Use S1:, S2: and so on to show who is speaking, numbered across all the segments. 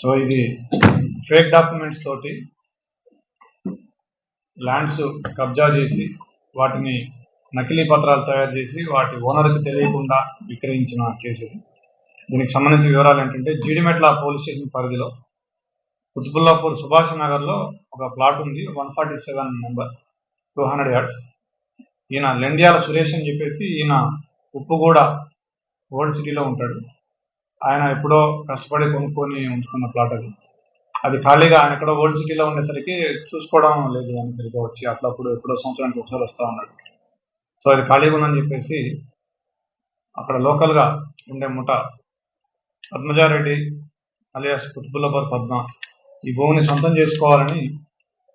S1: So ఇది fake documents తోటి lands కబ్జా చేసి వాటిని నకిలీ పత్రాలు తయారు చేసి వాటి ఓనర్కి తెలియకుండా విక్రయించిన కేసు దీనికి సంబంధించిన వివరాలు ఏంటంటే జీడిమెట్ల పోలీస్ స్టేషన్ పరిధిలో కుతుబుల్లాపూర్ సుభాష్ నగర్లో ఒక ప్లాట్ ఉంది one forty seven number two hundred yards. ఈయన లెండియాల సురేష్ అని చెప్పేసి ఈయన ఉప్పుగూడ ఓల్డ్ సిటీలో ఉంటాడు. ఆయన ఎప్పుడో కష్టపడి కొనుక్కొని ఉంచుకున్న ప్లాట్ అది. అది ఖాళీగా ఆయన ఎక్కడో ఓల్డ్ సిటీలో ఉండేసరికి చూసుకోవడం లేదు దాన్ని సరిగ్గా వచ్చి. అట్లప్పుడు ఎప్పుడో సంవత్సరానికి ఒకసారి వస్తా ఉన్నాడు. సో అది ఖాళీగా ఉందని చెప్పేసి అక్కడ లోకల్గా ఉండే ముఠ పద్మజారెడ్డి అలియాస్ కుతుబుల్లబర్ పద్మ ఈ భూమిని సొంతం చేసుకోవాలని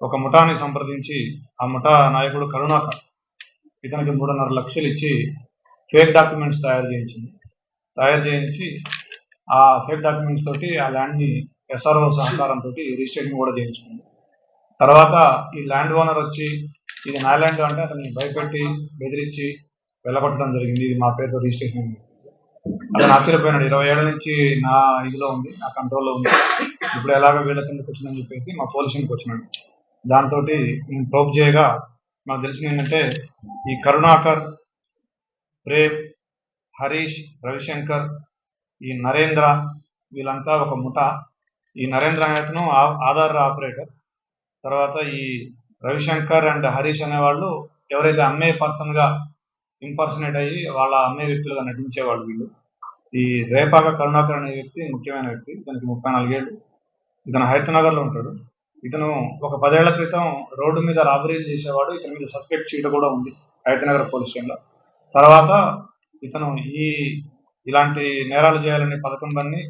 S1: ఒక ముఠాని సంప్రదించి ఆ ముఠా నాయకుడు కరుణాకర్ ఇతనికి మూడున్నర లక్షలు ఇచ్చి ఫేక్ డాక్యుమెంట్స్ తయారు చేయించింది. తయారు చేయించి ఆ ఫేక్ డాక్యుమెంట్స్ తోటి ఆ ల్యాండ్ని ఎస్ఆర్ఓ సహకారంతో రిజిస్ట్రేషన్ కూడా చేయించుకుంది తర్వాత ఈ ల్యాండ్ ఓనర్ వచ్చి ఇది నా ల్యాండ్ అంటే అతన్ని భయపెట్టి బెదిరించి వెళ్ళగొట్టడం జరిగింది. ఇది మా పేరుతో రిజిస్ట్రేషన్ అతను ఆశ్చర్యపోయినాడు. ఇరవై ఏళ్ళ నుంచి నా ఇదిలో ఉంది నా కంట్రోల్లో ఉంది. ఇప్పుడు ఎలాగో వీళ్ళ కిందకి వచ్చిందని చెప్పేసి మా పోలీసునికి వచ్చినాడు. దాంతో నేను ప్రోబ్ చేయగా నాకు తెలిసింది ఏంటంటే ఈ కరుణాకర్ ప్రేమ్ హరీష్ రవిశంకర్ ఈ నరేంద్ర వీళ్ళంతా ఒక ముఠ. ఈ నరేంద్ర అనేతను ఆ- ఆధార్ ఆపరేటర్. తర్వాత ఈ రవిశంకర్ అండ్ హరీష్ అనే వాళ్ళు ఎవరైతే అమ్మే పర్సన్గా ఇంపర్సనేట్ అయ్యి వాళ్ళ అమ్మే వ్యక్తులుగా నటించేవాళ్ళు వీళ్ళు. ఈ రేపాక కరుణాకర్ అనే వ్యక్తి ముఖ్యమైన వ్యక్తి. ఇతనికి ముప్పై నాలుగేళ్ళు. ఇతను హైదరాబాద్లో ఉంటాడు. ఇతను ఒక పదేళ్ళ క్రితం రోడ్డు మీద రాబరీలు చేసేవాడు. ఇతని మీద సస్పెక్ట్ షీట్ కూడా ఉంది హైదరాబాద్ పోలీస్ స్టేషన్లో తర్వాత ఇతను ఈ ఇలాంటి నేరాలు చేయాలనే పథకం బన్ని